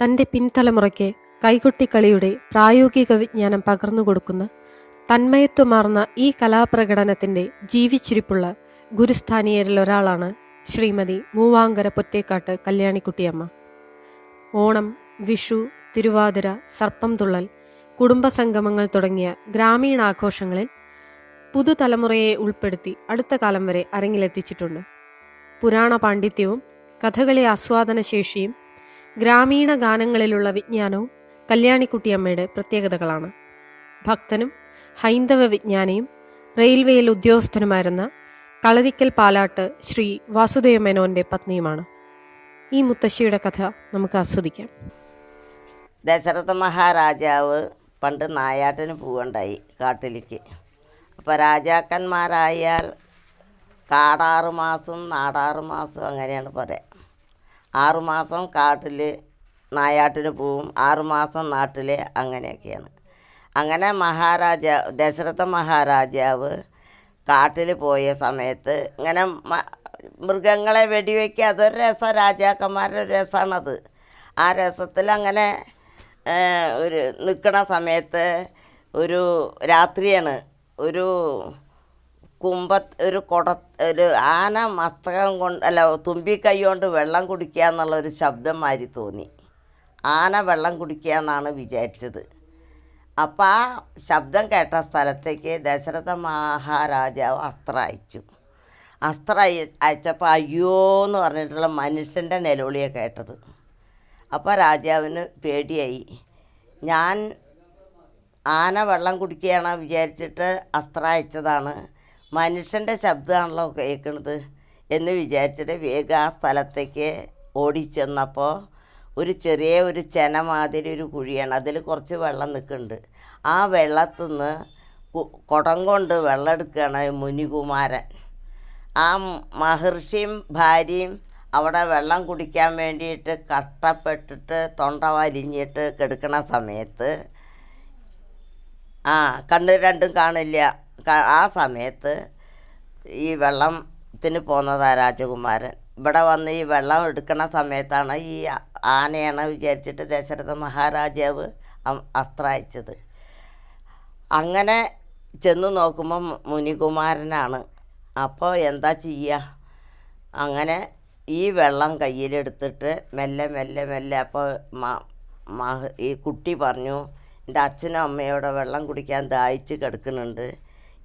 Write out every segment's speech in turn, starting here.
തന്റെ പിൻതലമുറയ്ക്ക് കൈകൊട്ടിക്കളിയുടെ പ്രായോഗിക വിജ്ഞാനം പകർന്നു കൊടുക്കുന്ന തന്മയത്വമാർന്ന ഈ കലാപ്രകടനത്തിന്റെ ജീവിച്ചിരിപ്പുള്ള ഗുരുസ്ഥാനീയരിൽ ഒരാളാണ് ശ്രീമതി മൂവാങ്കര പൊറ്റേക്കാട്ട് കല്യാണിക്കുട്ടിയമ്മ. ഓണം വിഷു തിരുവാതിര സർപ്പം തുള്ളൽ കുടുംബസംഗമങ്ങൾ തുടങ്ങിയ ഗ്രാമീണാഘോഷങ്ങളിൽ പുതുതലമുറയെ ഉൾപ്പെടുത്തി അടുത്ത കാലം വരെ അരങ്ങിലെത്തിച്ചിട്ടുണ്ട്. പുരാണ പാണ്ഡിത്യവും കഥകളി ആസ്വാദന ശേഷിയും ഗ്രാമീണ ഗാനങ്ങളിലുള്ള വിജ്ഞാനവും കല്യാണിക്കുട്ടിയമ്മയുടെ പ്രത്യേകതകളാണ്. ഭക്തനും ഹൈന്ദവ വിജ്ഞാനിയും റെയിൽവേയിൽ ഉദ്യോഗസ്ഥനുമായിരുന്ന കളരിക്കൽ പാലാട്ട് ശ്രീ വാസുദേവ മേനോന്റെ പത്നിയുമാണ്. ഈ മുത്തശ്ശിയുടെ കഥ നമുക്ക് ആസ്വദിക്കാം. ദശരഥ മഹാരാജാവ് പണ്ട് നായാട്ടിന് പോവുണ്ടായി കാട്ടിലേക്ക്. അപ്പോൾ രാജാക്കന്മാരായാൽ കാടാറ് മാസം നാടാറ് മാസം അങ്ങനെയാണ് പറയുക ആറുമാസം കാട്ടിൽ നായാട്ടിന് പോവും ആറുമാസം നാട്ടിൽ അങ്ങനെയൊക്കെയാണ്. അങ്ങനെ മഹാരാജ ദശരഥ മഹാരാജാവ് കാട്ടിൽ പോയ സമയത്ത് ഇങ്ങനെ മൃഗങ്ങളെ വെടിവെക്കുക അതൊരു രസം രാജാക്കന്മാരുടെ ഒരു രസമാണത് ആ രസത്തിൽ അങ്ങനെ ഒരു നിൽക്കണ സമയത്ത് ഒരു രാത്രിയാണ് ഒരു കുമ്പ ഒരു കൊട ഒരു ആന മസ്തകം കൊണ്ട് അല്ല തുമ്പിക്കൈ കൊണ്ട് വെള്ളം കുടിക്കുക എന്നുള്ള ഒരു ശബ്ദം മാതിരി തോന്നി. ആന വെള്ളം കുടിക്കുക എന്നാണ് വിചാരിച്ചത്. അപ്പം ആ ശബ്ദം കേട്ട സ്ഥലത്തേക്ക് ദശരഥ മഹാരാജാവ് അസ്ത്രം അയച്ചു അസ്ത്രം അയ അയച്ചപ്പോൾ അയ്യോ എന്ന് പറഞ്ഞിട്ടുള്ള മനുഷ്യന്റെ നിലവിളിയാണ് കേട്ടത്. അപ്പോൾ രാജാവിന് പേടിയായി. ഞാൻ ആന വെള്ളം കുടിക്കുകയാണ് വിചാരിച്ചിട്ട് അസ്ത്ര അയച്ചതാണ്. മനുഷ്യന്റെ ശബ്ദമാണല്ലോ കേൾക്കുന്നത് എന്ന് വിചാരിച്ചിട്ട് വേഗം ആ സ്ഥലത്തേക്ക് ഓടിച്ചെന്നപ്പോൾ ഒരു ചെറിയ ഒരു ചെന മാതിരി ഒരു കുഴിയാണ്. അതിൽ കുറച്ച് വെള്ളം നിൽക്കുന്നുണ്ട്. ആ വെള്ളത്തിൽ നിന്ന് കുടം കൊണ്ട് വെള്ളം എടുക്കുകയാണ് മുനികുമാരൻ. ആ മഹർഷിയും ഭാര്യയും അവിടെ വെള്ളം കുടിക്കാൻ വേണ്ടിയിട്ട് കഷ്ടപ്പെട്ടിട്ട് തൊണ്ട വലിഞ്ഞിട്ട് കെടുക്കണ സമയത്ത് ആ കണ്ണ് രണ്ടും കാണില്ല. ആ സമയത്ത് ഈ വെള്ളത്തിന് പോകുന്നതാണ് രാജകുമാരൻ. ഇവിടെ വന്ന് ഈ വെള്ളം എടുക്കുന്ന സമയത്താണ് ഈ ആനയാണ് വിചാരിച്ചിട്ട് ദശരഥ മഹാരാജാവ് അസ്ത്രം അയച്ചത് അങ്ങനെ ചെന്ന് നോക്കുമ്പോൾ മുനികുമാരനാണ്. അപ്പോൾ എന്താ ചെയ്യുക അങ്ങനെ ഈ വെള്ളം കയ്യിലെടുത്തിട്ട് മെല്ലെ മെല്ലെ മെല്ലെ അപ്പോൾ ഈ കുട്ടി പറഞ്ഞു എന്റെ അച്ഛനും അമ്മയോടെ വെള്ളം കുടിക്കാൻ ദാഹിച്ച് കിടക്കുന്നുണ്ട്.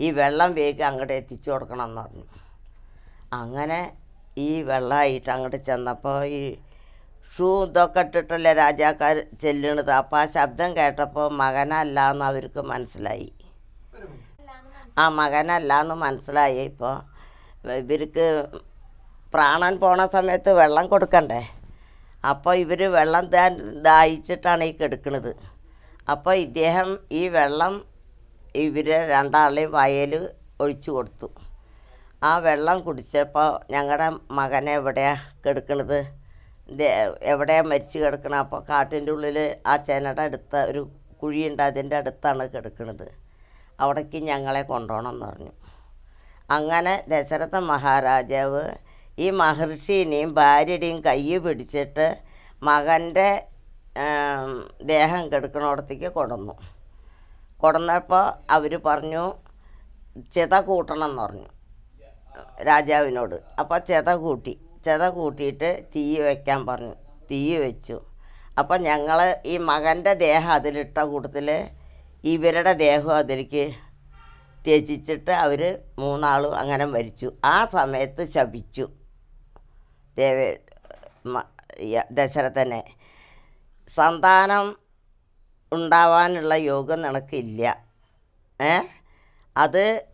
ഈ വെള്ളം വേഗം അങ്ങോട്ട് എത്തിച്ചു കൊടുക്കണം എന്ന് പറഞ്ഞു. അങ്ങനെ ഈ വെള്ളമായിട്ട് അങ്ങോട്ട് ചെന്നപ്പോൾ ഈ ഷൂ ഇതൊക്കെ ഇട്ടിട്ടല്ലേ രാജാക്കാർ ചെല്ലണത് അപ്പോൾ ആ ശബ്ദം കേട്ടപ്പോൾ മകനല്ല എന്ന് അവർക്ക് മനസ്സിലായി. ആ മകനല്ല എന്ന് മനസ്സിലായി. ഇപ്പോൾ ഇവർക്ക് പ്രാണൻ പോണ സമയത്ത് വെള്ളം കൊടുക്കണ്ടേ? അപ്പോൾ ഇവർ വെള്ളം ദാഹിച്ചിട്ടാണ് ഈ കിടക്കുന്നത് അപ്പോൾ ഇദ്ദേഹം ഈ വെള്ളം ഇവരെ രണ്ടാളെയും വയൽ ഒഴിച്ചു കൊടുത്തു. ആ വെള്ളം കുടിച്ചപ്പോൾ ഞങ്ങളുടെ മകനെ എവിടെയാണ് കിടക്കണത്? എവിടെയാണ് മരിച്ചു കിടക്കണത്? അപ്പോൾ കാട്ടിന്റെ ഉള്ളിൽ ആ ചെനയുടെ അടുത്ത ഒരു കുഴിയുണ്ട് അതിന്റെ അടുത്താണ് കിടക്കണത്. അവിടേക്ക് ഞങ്ങളെ കൊണ്ടുപോകണം എന്ന് പറഞ്ഞു. അങ്ങനെ ദശരഥ മഹാരാജാവ് ഈ മഹർഷീനെയും ഭാര്യയുടെയും കൈ പിടിച്ചിട്ട് മകന്റെ ദേഹം കെടുക്കണോടത്തേക്ക് കൊടന്നു. കൊടന്നപ്പോൾ അവർ പറഞ്ഞു ചിത കൂട്ടണം എന്ന് പറഞ്ഞു രാജാവിനോട്. അപ്പോൾ ചിത കൂട്ടി. ചിത കൂട്ടിയിട്ട് തീ വയ്ക്കാൻ പറഞ്ഞു. തീ വെച്ചു. അപ്പം ഞങ്ങൾ ഈ മകന്റെ ദേഹം അതിലിട്ട കൂട്ടത്തിൽ ഇവരുടെ ദേഹം അതിലേക്ക് ത്യജിച്ചിട്ട് അവർ മൂന്നാളും അങ്ങനെ മരിച്ചു. ആ സമയത്ത് ശപിച്ചു. ദേവ ദശരഥനെ. സന്താനം ഉണ്ടാവാനുള്ള യോഗം നിനക്കില്ല. ഏ? അത്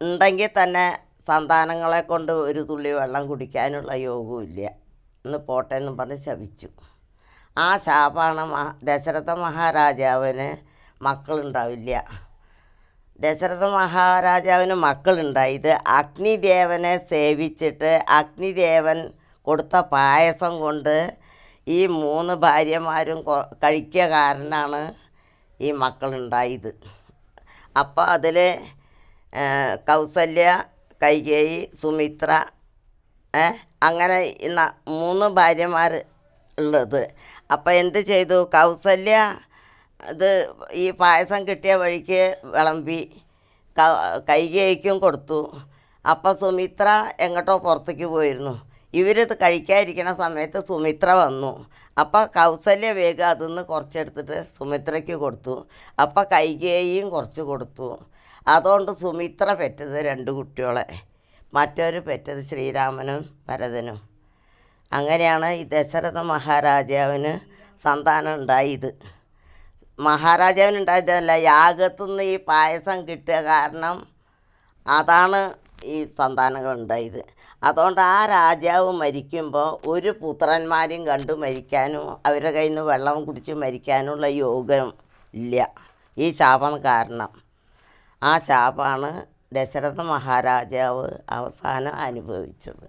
ഉണ്ടെങ്കിൽ തന്നെ സന്താനങ്ങളെ കൊണ്ട് ഒരു തുള്ളി വെള്ളം കുടിക്കാനുള്ള യോഗവും ഇല്ല. എന്ന് പോട്ടെ എന്നും പറഞ്ഞ് ശപിച്ചു. ആ ശാപാണ് മഹാ ദശരഥ മഹാരാജാവിന് മക്കളുണ്ടാവില്ല. ദശരഥ മഹാരാജാവിന് ഇത് അഗ്നിദേവനെ സേവിച്ചിട്ട് അഗ്നിദേവൻ കൊടുത്ത പായസം കൊണ്ട് ഈ മൂന്ന് ഭാര്യമാരും കഴിക്കുക കാരണമാണ് ഈ മക്കളുണ്ടായത്. അപ്പോൾ അതിൽ കൗസല്യ കൈകേയി സുമിത്ര അങ്ങനെ ഇന്ന മൂന്ന് ഭാര്യമാർ ഉള്ളത്. അപ്പോൾ എന്ത് ചെയ്തു? കൗസല്യ അത് ഈ പായസം കിട്ടിയ വഴിക്ക് വിളമ്പി കൈകേയിക്കും കൊടുത്തു. അപ്പം സുമിത്ര എങ്ങോട്ടോ പുറത്തേക്ക് പോയിരുന്നു. ഇവരിത് കഴിക്കാതിരിക്കണ സമയത്ത് സുമിത്ര വന്നു. അപ്പോൾ കൗസല്യ വേഗം അതിന്ന് കുറച്ചെടുത്തിട്ട് സുമിത്രയ്ക്ക് കൊടുത്തു. അപ്പോൾ കൈകേയും കുറച്ച് കൊടുത്തു. അതുകൊണ്ട് സുമിത്ര പെറ്റത് രണ്ട് കുട്ടികളെ. മറ്റൊരു പെറ്റത് ശ്രീരാമനും ഭരതനും. അങ്ങനെയാണ് ഈ ദശരഥ മഹാരാജാവിന് സന്താനം ഉണ്ടായത്. മഹാരാജാവിന് ഉണ്ടായതല്ല യാഗത്തുനിന്ന് ഈ പായസം കിട്ടിയ കാരണം അതാണ് ഈ സന്താനങ്ങൾ ഉണ്ടായത് അതുകൊണ്ട് ആ രാജാവ് മരിക്കുമ്പോൾ ഒരു പുത്രന്മാരെയും കണ്ടു മരിക്കാനും അവരുടെ കയ്യിൽ നിന്ന് വെള്ളം കുടിച്ച് മരിക്കാനുള്ള യോഗം ഇല്ല. ഈ ശാപം കാരണം. ആ ശാപമാണ് ദശരഥ മഹാരാജാവ് അവസാനം അനുഭവിച്ചത്.